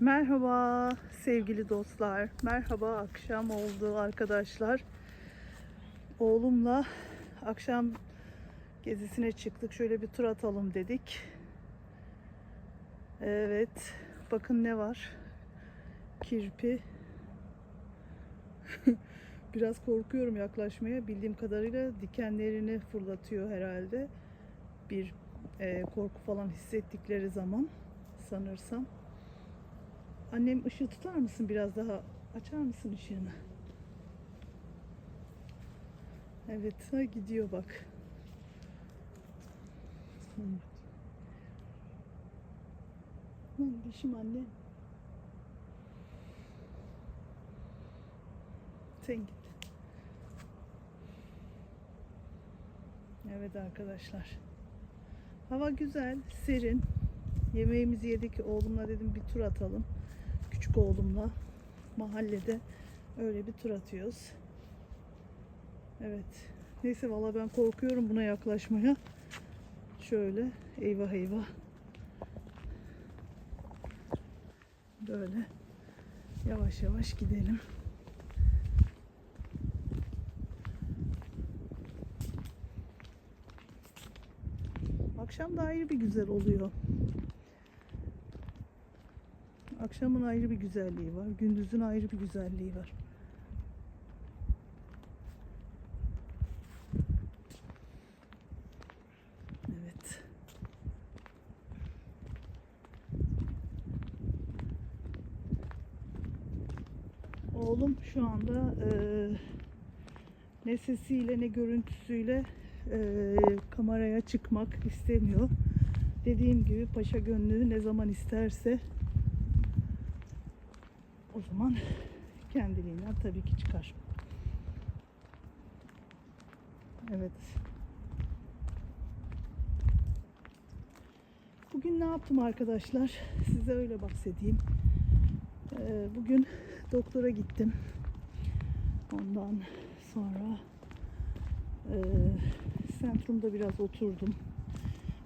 Merhaba sevgili dostlar. Merhaba akşam oldu arkadaşlar. Oğlumla akşam gezisine çıktık. Şöyle bir tur atalım dedik. Evet. Bakın ne var. Kirpi. Biraz korkuyorum yaklaşmaya. Bildiğim kadarıyla dikenlerini fırlatıyor herhalde. Bir e, korku falan hissettikleri zaman sanırsam. Annem ışığı tutar mısın biraz daha? Açar mısın ışığını? Evet, ha gidiyor bak. Hı. Lan dişim anne. Sen git. Evet arkadaşlar. Hava güzel, serin. Yemeğimizi yedik. Oğlumla dedim bir tur atalım. Küçük oğlumla mahallede öyle bir tur atıyoruz. Evet. Neyse valla ben korkuyorum buna yaklaşmaya. Şöyle eyvah eyvah. Böyle yavaş yavaş gidelim. Akşam da ayrı bir güzel oluyor. Akşamın ayrı bir güzelliği var. Gündüzün ayrı bir güzelliği var. Evet. Oğlum şu anda eee ne sesiyle ne görüntüsüyle eee, kameraya çıkmak istemiyor. Dediğim gibi paşa gönlü ne zaman isterse o zaman kendiliğinden tabii ki çıkar. Evet. Bugün ne yaptım arkadaşlar? Size öyle bahsedeyim. Ee, bugün doktora gittim. Ondan sonra e, sentrumda biraz oturdum.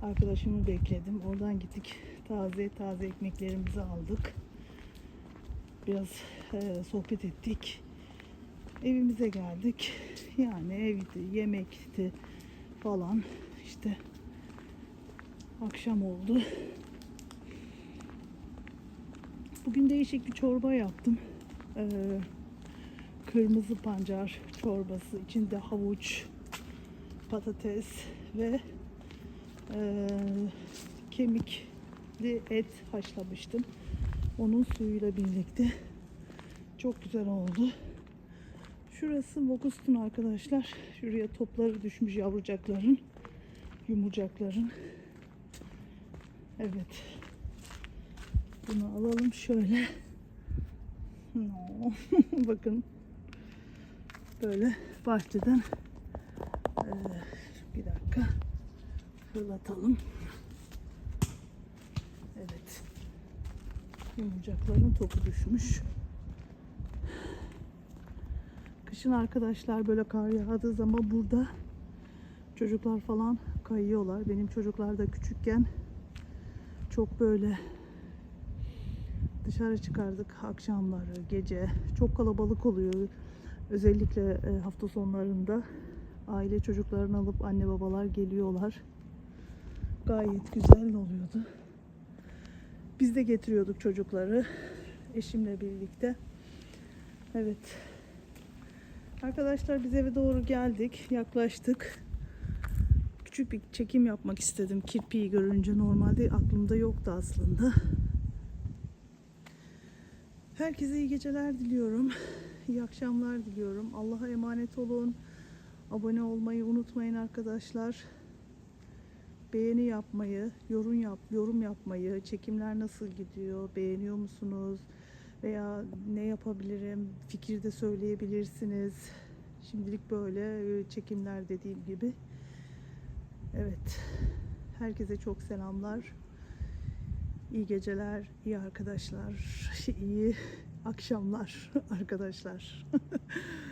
Arkadaşımı bekledim. Oradan gittik. Taze taze ekmeklerimizi aldık biraz e, sohbet ettik. Evimize geldik. Yani evdi, yemekti falan. İşte akşam oldu. Bugün değişik bir çorba yaptım. Ee, kırmızı pancar çorbası. içinde havuç, patates ve e, kemikli et haşlamıştım. Onun suyuyla birlikte çok güzel oldu. Şurası Vokustun arkadaşlar. Şuraya topları düşmüş yavrucakların, yumurcakların. Evet. Bunu alalım şöyle. No. Bakın. Böyle bahçeden ee, bir dakika fırlatalım. Evet. Yumurcakların topu düşmüş. Kışın arkadaşlar böyle kar yağdığı zaman burada çocuklar falan kayıyorlar. Benim çocuklar da küçükken çok böyle dışarı çıkardık akşamları, gece. Çok kalabalık oluyor. Özellikle e, hafta sonlarında aile çocuklarını alıp anne babalar geliyorlar. Gayet güzel oluyordu. Biz de getiriyorduk çocukları eşimle birlikte. Evet. Arkadaşlar biz eve doğru geldik. Yaklaştık. Küçük bir çekim yapmak istedim. Kirpiyi görünce normalde aklımda yoktu aslında. Herkese iyi geceler diliyorum. İyi akşamlar diliyorum. Allah'a emanet olun. Abone olmayı unutmayın arkadaşlar beğeni yapmayı, yorum yap, yorum yapmayı, çekimler nasıl gidiyor, beğeniyor musunuz veya ne yapabilirim, fikir de söyleyebilirsiniz. Şimdilik böyle e, çekimler dediğim gibi. Evet. Herkese çok selamlar. İyi geceler, iyi arkadaşlar, iyi akşamlar arkadaşlar.